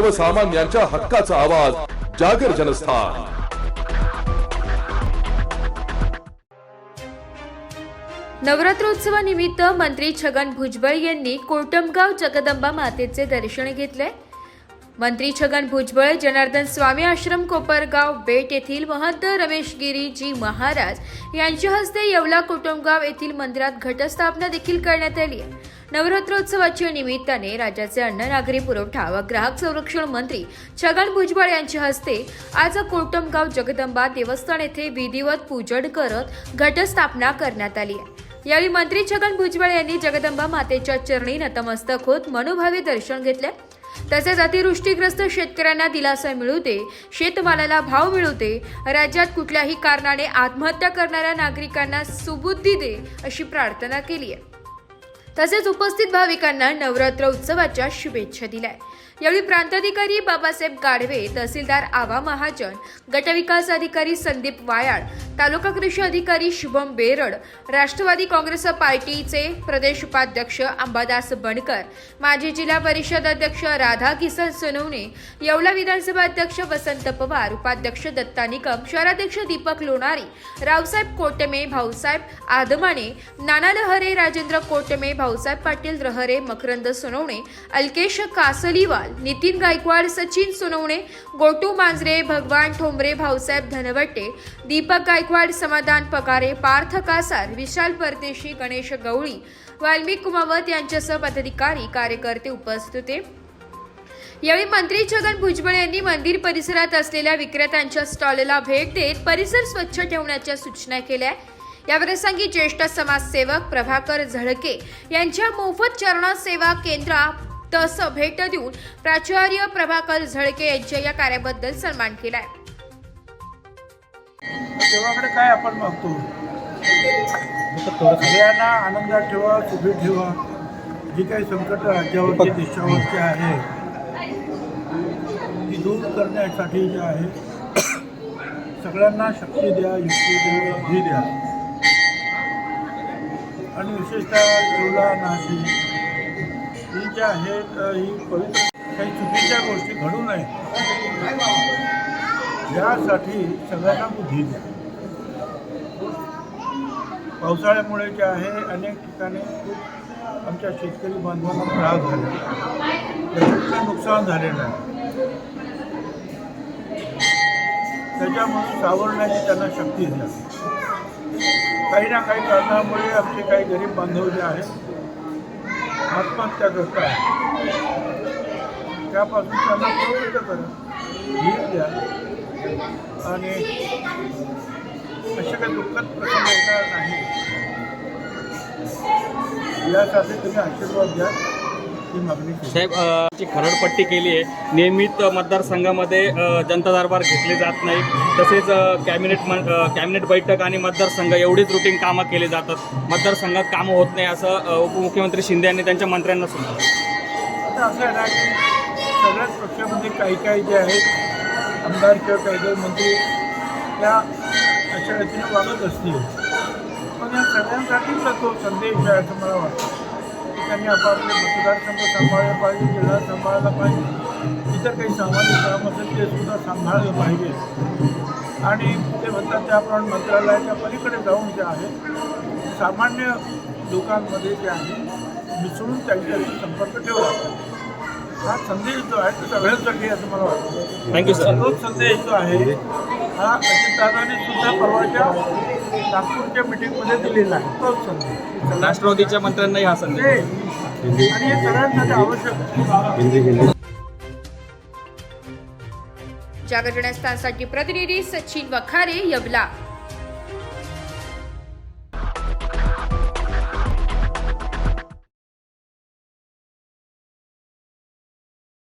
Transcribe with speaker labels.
Speaker 1: सर्वसामान्यांच्या हक्काचा आवाज जागर जनस्थान.
Speaker 2: नवरात्रोत्सवानिमित्त मंत्री छगन भुजबळ यांनी कोटमगाव जगदंबा मातेचे दर्शन घेतले. मंत्री छगन भुजबळ जनार्दन स्वामी आश्रम कोपरगाव बेट येथील महंत रमेश गिरीजी महाराज यांच्या हस्ते येवला कोटमगाव येथील मंदिरात घटस्थापना देखील करण्यात आली आहे. नवरात्रोत्सवाच्या निमित्ताने राज्याचे अन्न नागरी पुरवठा व ग्राहक संरक्षण मंत्री छगन भुजबळ यांच्या हस्ते आज कोटमगाव जगदंबा देवस्थान येथे विधिवत पूजन करत घटस्थापना करण्यात आली आहे. यावेळी मंत्री छगन भुजबळ यांनी जगदंबा मातेच्या चरणी नतमस्तक होत मनोभावे दर्शन घेतले. तसेच अतिवृष्टीग्रस्त शेतकऱ्यांना दिलासा मिळू दे शेतमालाला भाव मिळू दे राज्यात कुठल्याही कारणाने आत्महत्या करणाऱ्या नागरिकांना सुबुद्धी दे अशी प्रार्थना केली आहे. तसेच उपस्थित भाविकांना नवरात्र उत्सवाच्या शुभेच्छा दिल्या. यावेळी प्रांताधिकारी बाबासाहेब गाढवे तहसीलदार आवा महाजन गटविकास अधिकारी संदीप वायाळ तालुका कृषी अधिकारी शुभम बेरड राष्ट्रवादी काँग्रेस पार्टीचे प्रदेश उपाध्यक्ष अंबादास बनकर माजी जिल्हा परिषद अध्यक्ष राधा किसन सोनवणे येवला विधानसभा अध्यक्ष वसंत पवार उपाध्यक्ष दत्ता निकम शहराध्यक्ष दीपक लोणारी रावसाहेब कोटमे भाऊसाहेब आदमाणे नाना लहरे राजेंद्र कोटमे भाऊसाहेब पाटील रहरे मकरंद सोनवणे अल्केश कासलीवाल नितीन गायकवाड सचिन सोनवणे गोटू मांजरे भगवान ठोंबरे भाऊसाहेब धनवट्टे दीपक गायकवाड समाधान पगारे पार्थ कासार विशाल परदेशी गणेश गवळी वाल्मिक कुमावत यांच्यासह पदाधिकारी कार्यकर्ते उपस्थित होते. यावेळी मंत्री छगन भुजबळ यांनी मंदिर परिसरात असलेल्या विक्रेत्यांच्या स्टॉलला भेट देत परिसर स्वच्छ ठेवण्याच्या सूचना केल्या. याप्रसंगी ज्येष्ठ समाजसेवक प्रभाकर झळके यांच्या मोफत चरण सेवा केंद्रा तस भेट देऊन प्राचार्य प्रभाकर झळके यांच्या या कार्याबद्दल सन्मान केलाय.
Speaker 3: देवाकडे काय आपण मागतो सगळ्यांना आनंदात ठेवा सुखी ठेवा. जी काही संकट राज्यावरची देशावरची आहे ती दूर करण्यासाठी जे आहे सगळ्यांना शक्ती द्या युक्ती द्या बुद्धी द्या. आणि विशेषतः येवला नाशिक. ही जी आहेत ही पवित्र काही चुकीच्या गोष्टी घडू नये. यासाठी सगळ्यांना बुद्धी द्या. पावसाळ्यामुळे जे आहे अनेक ठिकाणी खूप आमच्या शेतकरी बांधवांना त्रास झाला. प्रचंड नुकसान झालेलं आहे. त्याच्यामुळे सावरण्याची त्यांना शक्ती द्या काही ना काही कारणामुळे आमचे काही गरीब बांधव जे आहेत आत्महत्या करत आहेत. त्यापासून त्यांना प्रवृत्त करा. धीर द्या. आणि असे काही दुःखद प्रसंग येणार नाही. यासाठी तुम्ही आशीर्वाद द्या. मागणी केली?
Speaker 4: साहेब अ, ची खरडपट्टी केली आहे नियमित मतदारसंघामध्ये अ, जनता दरबार घेतले जात नाही. तसेच अ, कॅबिनेट मन- अ, कॅबिनेट बैठक आणि मतदारसंघ एवढीच रुटीन कामं केली जातात. मतदारसंघात कामं होत नाही असं अ, उपमुख्यमंत्री शिंदे यांनी त्यांच्या मंत्र्यांना सांगितलं
Speaker 3: आता असं आहे ना की सगळ्याच पक्षामध्ये काही काही जे आहेत आमदार किंवा काही काही मंत्री त्या अशा रीतीनं वागत असतील. पण या सगळ्यांसाठीचा तो संदेश आहे असं मला वाटतं. त्यांनी आपापले मतदारसंघ सांभाळले पाहिजे जिल्हा सांभाळला पाहिजे. इतर काही सामाजिक काम असेल ते सुद्धा सांभाळलं पाहिजे. आणि ते म्हणतात त्याप्रमाणे मंत्रालयाच्या पलीकडे जाऊन जे आहे सामान्य लोकांमध्ये जे आहे मिसळून त्यांच्याशी संपर्क ठेवला हा संदेश जो आहे तो सगळ्यांसाठी असं मला वाटतं.
Speaker 4: थँक्यू सर
Speaker 3: तोच संदेश जो आहे हा अजितदादाने सुद्धा परवाच्या नागपूरच्या मिटिंगमध्ये दिलेला आहे. तोच संदेश.
Speaker 4: राष्ट्रवादीच्या मंत्र्यांनाही हा संदेश.
Speaker 3: आणि हे सगळ्यांसाठी आवश्यक आहे.
Speaker 2: जागरणस्थानसाठी प्रतिनिधी सचिन वखारे यवला.